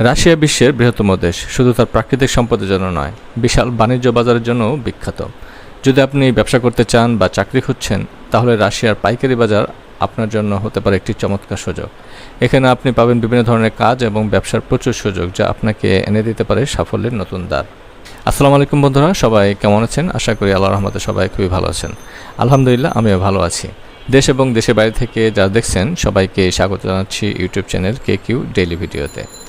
Russia বিশ্বের বৃহত্তম দেশ, শুধু তার প্রাকৃতিক সম্পদের জন্য নয়, বিশাল বাণিজ্য বাজারের জন্যও বিখ্যাত। যদি আপনি ব্যবসা করতে চান বা চাকরি খুঁজছেন, তাহলে রাশিয়ার পাইকারি বাজার আপনার জন্য হতে পারে একটি চমৎকার সুযোগ। এখানে আপনি পাবেন বিভিন্ন ধরনের কাজ এবং ব্যবসার প্রচুর সুযোগ, যা আপনাকে এনে দিতে পারে সাফল্যের নতুন দ্বার। আসসালামু আলাইকুম বন্ধুরা, সবাই কেমন আছেন? আশা করি আল্লাহ রহমতে সবাই খুবই ভালো আছেন। আলহামদুলিল্লাহ, আমিও ভালো আছি। দেশ এবং দেশের বাইরে থেকে যারা দেখছেন, সবাইকে স্বাগত জানাচ্ছি ইউটিউব চ্যানেল কে কিউ ডেইলি ভিডিওতে।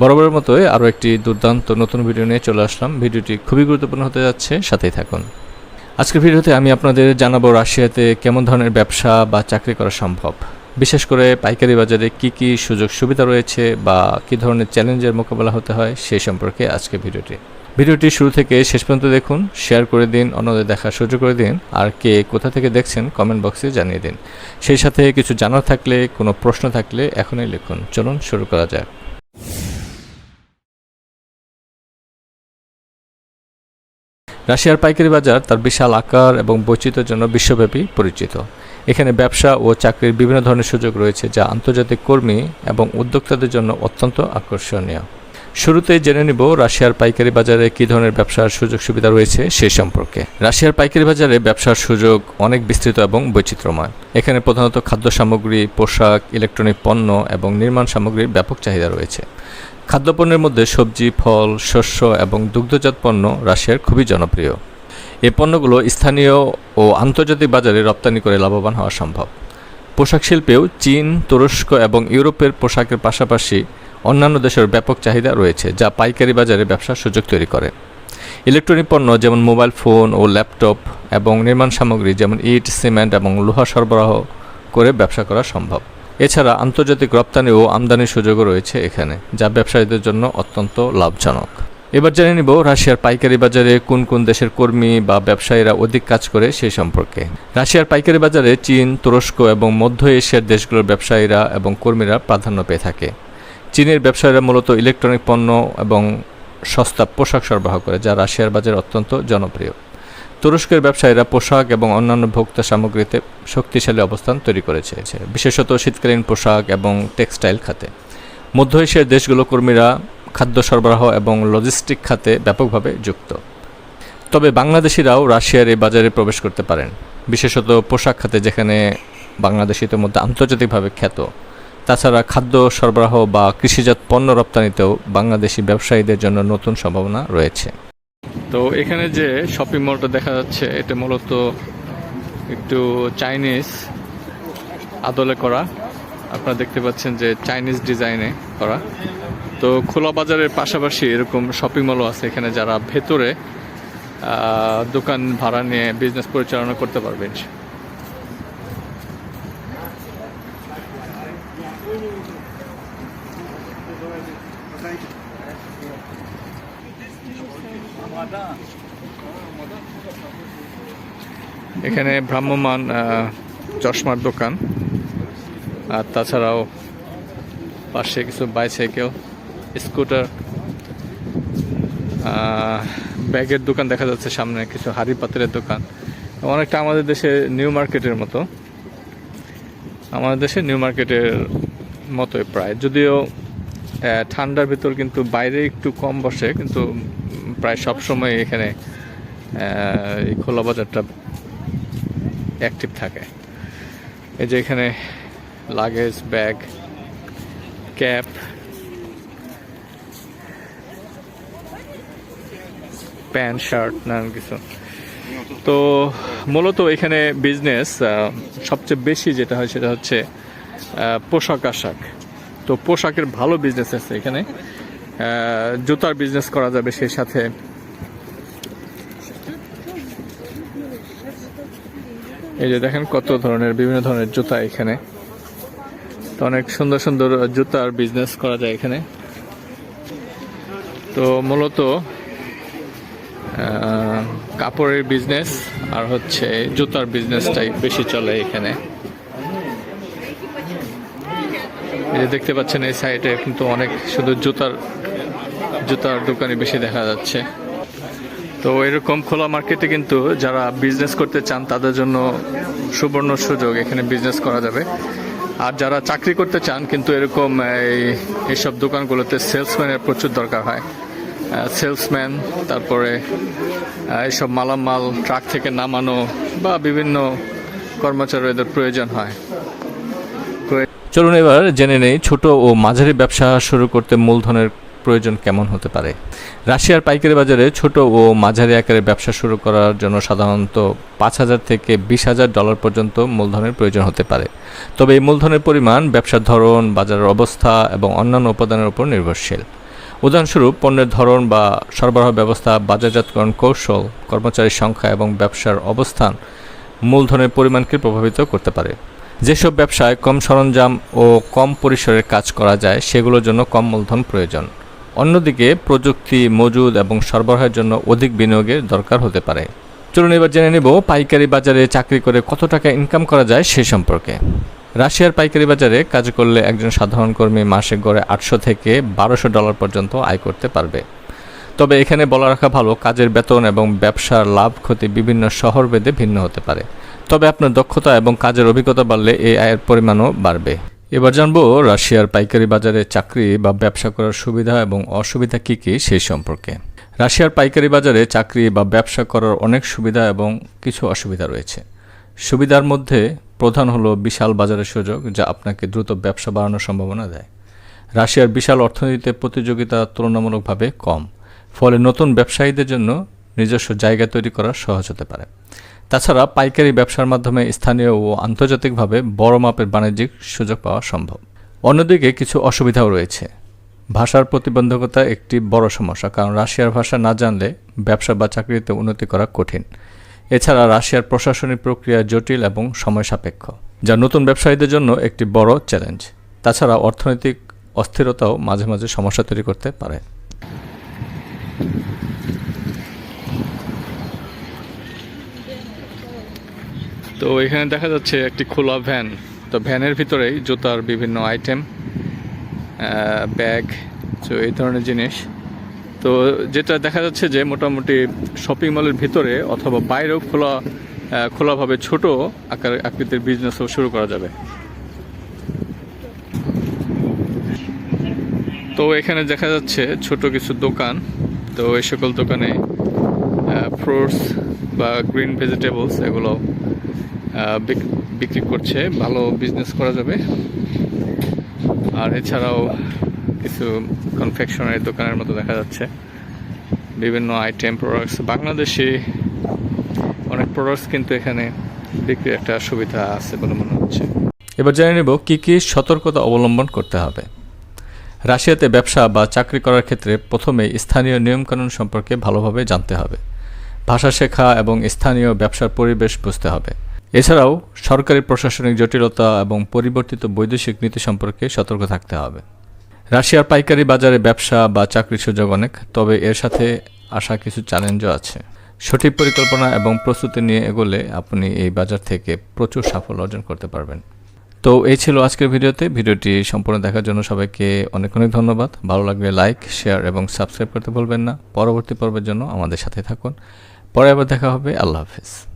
বরাবরের মতোই আরও একটি দুর্দান্ত নতুন ভিডিও নিয়ে চলে আসলাম। ভিডিওটি খুবই গুরুত্বপূর্ণ হতে যাচ্ছে, সাথেই থাকুন। আজকের ভিডিওতে আমি আপনাদের জানাব রাশিয়াতে কেমন ধরনের ব্যবসা বা চাকরি করা সম্ভব। বিশেষ করে পাইকারি বাজারে কি কি সুযোগ সুবিধা রয়েছে বা কী ধরনের চ্যালেঞ্জের মোকাবেলা হতে হয় সেই সম্পর্কে আজকে ভিডিওটি। ভিডিওটি শুরু থেকে শেষ পর্যন্ত দেখুন, শেয়ার করে দিন, অন্যদের দেখার সুযোগ করে দিন, আর কে কোথা থেকে দেখছেন কমেন্ট বক্সে জানিয়ে দিন। সেই সাথে কিছু জানার থাকলে, কোনো প্রশ্ন থাকলে এখনই লিখুন। চলুন শুরু করা যাক। রাশিয়ার পাইকারি বাজার তার বিশাল আকার এবং বৈচিত্র্যের জন্য বিশ্বব্যাপী পরিচিত। এখানে ব্যবসা ও চাকরির বিভিন্ন ধরনের সুযোগ রয়েছে যা আন্তর্জাতিক কর্মী এবং উদ্যোক্তাদের জন্য অত্যন্ত আকর্ষণীয়। শুরুতেই জেনে নিব রাশিয়ার পাইকারি বাজারে কী ধরনের ব্যবসার সুযোগ সুবিধা রয়েছে সে সম্পর্কে। রাশিয়ার পাইকারি বাজারে ব্যবসার সুযোগ অনেক বিস্তৃত এবং বৈচিত্র্যময়। এখানে প্রধানত খাদ্য সামগ্রী, পোশাক, ইলেকট্রনিক পণ্য এবং নির্মাণ সামগ্রীর ব্যাপক চাহিদা রয়েছে। খাদ্যপণ্যের মধ্যে সবজি, ফল, শস্য এবং দুগ্ধজাত পণ্য রাশিয়ার খুবই জনপ্রিয়। এই পণ্যগুলো স্থানীয় ও আন্তর্জাতিক বাজারে রপ্তানি করে লাভবান হওয়া সম্ভব। পোশাক শিল্পেও চীন, তুরস্ক এবং ইউরোপের পোশাকের পাশাপাশি অন্যান্য দেশের ব্যাপক চাহিদা রয়েছে, যা পাইকারি বাজারে ব্যবসার সুযোগ তৈরি করে। ইলেকট্রনিক পণ্য যেমন মোবাইল ফোন ও ল্যাপটপ এবং নির্মাণ সামগ্রী যেমন ইট, সিমেন্ট এবং লোহা সরবরাহ করে ব্যবসা করা সম্ভব। এছাড়া আন্তর্জাতিক রপ্তানি ও আমদানির সুযোগও রয়েছে এখানে, যা ব্যবসায়ীদের জন্য অত্যন্ত লাভজনক। এবার জেনে নিব রাশিয়ার পাইকারি বাজারে কোন কোন দেশের কর্মী বা ব্যবসায়ীরা অধিক কাজ করে সেই সম্পর্কে। রাশিয়ার পাইকারি বাজারে চীন, তুরস্ক এবং মধ্য এশিয়ার দেশগুলোর ব্যবসায়ীরা এবং কর্মীরা প্রাধান্য পেয়ে থাকে। চীনের ব্যবসায়ীরা মূলত ইলেকট্রনিক পণ্য এবং সস্তা পোশাক সরবরাহ করে, যা রাশিয়ার বাজারে অত্যন্ত জনপ্রিয়। তুরস্কের ব্যবসায়ীরা পোশাক এবং অন্যান্য ভোক্তা সামগ্রীতে শক্তিশালী অবস্থান তৈরি করেছে, বিশেষত শীতকালীন পোশাক এবং টেক্সটাইল খাতে। মধ্য এশিয়ার দেশগুলো কর্মীরা খাদ্য সরবরাহ এবং লজিস্টিক খাতে ব্যাপকভাবে যুক্ত। তবে বাংলাদেশিরাও রাশিয়ার এই বাজারে প্রবেশ করতে পারেন, বিশেষত পোশাক খাতে যেখানে বাংলাদেশ ইতিমধ্যে আন্তর্জাতিকভাবে খ্যাত। তাছাড়া খাদ্য সরবরাহ বা কৃষিজাত পণ্য রপ্তানিতেও বাংলাদেশি ব্যবসায়ীদের জন্য নতুন সম্ভাবনা রয়েছে। তো এখানে যে শপিং মলটা দেখা যাচ্ছে, এটা মূলত একটু চাইনিজ আদলে করা। আপনারা দেখতে পাচ্ছেন যে চাইনিজ ডিজাইনে করা। তো খোলা বাজারের পাশাপাশি এরকম শপিং মলও আছে এখানে যারা ভেতরে দোকান ভাড়া নিয়ে বিজনেস পরিচালনা করতে পারবেন এখানে ভ্রাম্যমান চশমার দোকান। আর তাছাড়াও পাশে কিছু বাইসাইকেল স্কুটার ব্যাগের দোকান দেখা যাচ্ছে সামনে, কিছু হাড়ি পাতিলের দোকান। অনেকটা আমাদের দেশে নিউ মার্কেটের মতো। আমাদের দেশে নিউ মার্কেটের মতোই প্রায়। যদিও ঠান্ডার ভিতর কিন্তু বাইরে একটু কম বসে, কিন্তু প্রায় সব সময় এখানে এই খোলা বাজারটা অ্যাক্টিভ থাকে। এই যে এখানে luggage bag cap pant shirt নানান কিছু। তো মূলত এখানে বিজনেস সবচেয়ে বেশি যেটা হয় সেটা হচ্ছে পোশাক আশাক তো পোশাকের ভালো বিজনেস আছে এখানে। জুতার বিজনেস করা যাবে সেই সাথে। এই যে দেখেন কত ধরনের, বিভিন্ন ধরনের জুতা এখানে। তো অনেক সুন্দর সুন্দর জুতার বিজনেস করা যায় এখানে। তো মূলত কাপড়ের বিজনেস আর হচ্ছে জুতার বিজনেসটাই বেশি চলে এখানে। এই যে দেখতে পাচ্ছেন, এই সাইডে কিন্তু অনেক শুধু জুতার জুতার দোকানে বেশি দেখা যাচ্ছে। তো এরকম খোলা মার্কেটে কিন্তু যারা বিজনেস করতে চান, তাদের জন্য সুবর্ণ সুযোগ এখানে বিজনেস করা যাবে। আর যারা চাকরি করতে চান, কিন্তু এরকম এই, এইসব দোকানগুলোতে সেলসম্যানের প্রচুর দরকার হয়। সেলসম্যান তারপরে এইসব মালামাল ট্রাক থেকে নামানো বা বিভিন্ন কর্মচারী এদের প্রয়োজন হয়। চলুন এবার জেনে নেই, ছোট ও মাঝারি ব্যবসা শুরু করতে মূলধনের প্রয়োজন কেমন হতে পারে। রাশিয়ার পাইকারি বাজারে ছোট ও মাঝারি আকারের ব্যবসা শুরু করার জন্য সাধারণত পাঁচ হাজার থেকে বিশ হাজার ডলার পর্যন্ত মূলধনের প্রয়োজন হতে পারে। তবে এই মূলধনের পরিমাণ ব্যবসার ধরন, বাজারের অবস্থা এবং অন্যান্য উপাদানের উপর নির্ভরশীল। উদাহরণস্বরূপ, পণ্যের ধরন বা সরবরাহ ব্যবস্থা, বাজারজাতকরণ কৌশল, কর্মচারীর সংখ্যা এবং ব্যবসার অবস্থান মূলধনের পরিমাণকে প্রভাবিত করতে পারে। যেসব ব্যবসায় কম সরঞ্জাম ও কম পরিসরের কাজ করা যায়, সেগুলোর জন্য কম মূলধন প্রয়োজন। অন্যদিকে, প্রযুক্তি, মজুদ এবং সরবরাহের জন্য অধিক বিনিয়োগের দরকার হতে পারে। চলুন এবার জেনে নেব, পাইকারি বাজারে চাকরি করে কত টাকা ইনকাম করা যায় সে সম্পর্কে। রাশিয়ার পাইকারি বাজারে কাজ করলে একজন সাধারণ কর্মী মাসে গড়ে আটশো থেকে বারোশো ডলার পর্যন্ত আয় করতে পারবে। তবে এখানে বলা রাখা ভালো, কাজের বেতন এবং ব্যবসার লাভ ক্ষতি বিভিন্ন শহর ভেদে ভিন্ন হতে পারে। তবে আপনার দক্ষতা এবং কাজের অভিজ্ঞতা বাড়লে এই আয়ের পরিমাণও বাড়বে। এবার জানব রাশিয়ার পাইকারি বাজারে চাকরি বা ব্যবসা করার সুবিধা এবং অসুবিধা কী কী সেই সম্পর্কে। রাশিয়ার পাইকারি বাজারে চাকরি বা ব্যবসা করার অনেক সুবিধা এবং কিছু অসুবিধা রয়েছে। সুবিধার মধ্যে প্রধান হলো বিশাল বাজারের সুযোগ যা আপনাকে দ্রুত ব্যবসা বাড়ানোর সম্ভাবনা দেয়। রাশিয়ার বিশাল অর্থনীতিতে প্রতিযোগিতা তুলনামূলকভাবে কম, ফলে নতুন ব্যবসায়ীদের জন্য নিজস্ব জায়গা তৈরি করা সহজ হতে পারে। তাছাড়া পাইকারি ব্যবসার মাধ্যমে স্থানীয় ও আন্তর্জাতিকভাবে বড় মাপের বাণিজ্যিক সুযোগ পাওয়া সম্ভব। অন্যদিকে কিছু অসুবিধাও রয়েছে। ভাষার প্রতিবন্ধকতা একটি বড় সমস্যা, কারণ রাশিয়ার ভাষা না জানলে ব্যবসা বা চাকরিতে উন্নতি করা কঠিন। এছাড়া রাশিয়ার প্রশাসনিক প্রক্রিয়া জটিল এবং সময় সাপেক্ষ, যা নতুন ব্যবসায়ীদের জন্য একটি বড় চ্যালেঞ্জ। তাছাড়া অর্থনৈতিক অস্থিরতাও মাঝে মাঝে সমস্যা তৈরি করতে পারে। তো এখানে দেখা যাচ্ছে একটি খোলা ভ্যান। তো ভ্যানের ভিতরেই জুতার বিভিন্ন আইটেম ব্যাগ তো এই ধরনের জিনিস। তো যেটা দেখা যাচ্ছে যে মোটামুটি শপিং মলের ভিতরে অথবা বাইরেও খোলা খোলাভাবে ছোট আকার আকৃতির বিজনেসও শুরু করা যাবে। তো এখানে দেখা যাচ্ছে ছোট কিছু দোকান। তো এই সকল দোকানে ফ্রুটস বা গ্রিন ভেজিটেবলস এগুলো বিক্রি করছে, ভালো বিজনেস করা যাবে। আর এছাড়াও কিছু কনফেকশনারি দোকানের মতো দেখা যাচ্ছে। বিভিন্ন আইটেম প্রোডাক্টস বাংলাদেশি অনেক প্রোডাক্টস কিন্তু এখানে বিক্রির একটা সুবিধা আছে বলে মনে হচ্ছে। এবার জেনে নেব কী কী সতর্কতা অবলম্বন করতে হবে। রাশিয়াতে ব্যবসা বা চাকরি করার ক্ষেত্রে প্রথমে স্থানীয় নিয়মকানুন সম্পর্কে ভালোভাবে জানতে হবে। ভাষা শেখা এবং স্থানীয় ব্যবসার পরিবেশ বুঝতে হবে। এছাড়াও সরকারি প্রশাসনিক জটিলতা এবং পরিবর্তিত বৈদেশিক নীতি সম্পর্কে সতর্ক থাকতে হবে। রাশিয়ার পাইকারি বাজারে ব্যবসা বা চাকরির সুযোগ অনেক, তবে এর সাথে আসা কিছু চ্যালেঞ্জও আছে। সঠিক পরিকল্পনা এবং প্রস্তুতি নিয়ে এগোলে আপনি এই বাজার থেকে প্রচুর সাফল্য অর্জন করতে পারবেন। তো এই ছিল আজকের ভিডিওতে। ভিডিওটি সম্পূর্ণ দেখার জন্য সবাইকে অনেক অনেক ধন্যবাদ। ভালো লাগলে লাইক শেয়ার এবং সাবস্ক্রাইব করতে ভুলবেন না। পরবর্তী পর্বের জন্য আমাদের সাথে থাকুন। পরে আবার দেখা হবে। আল্লাহ হাফিজ।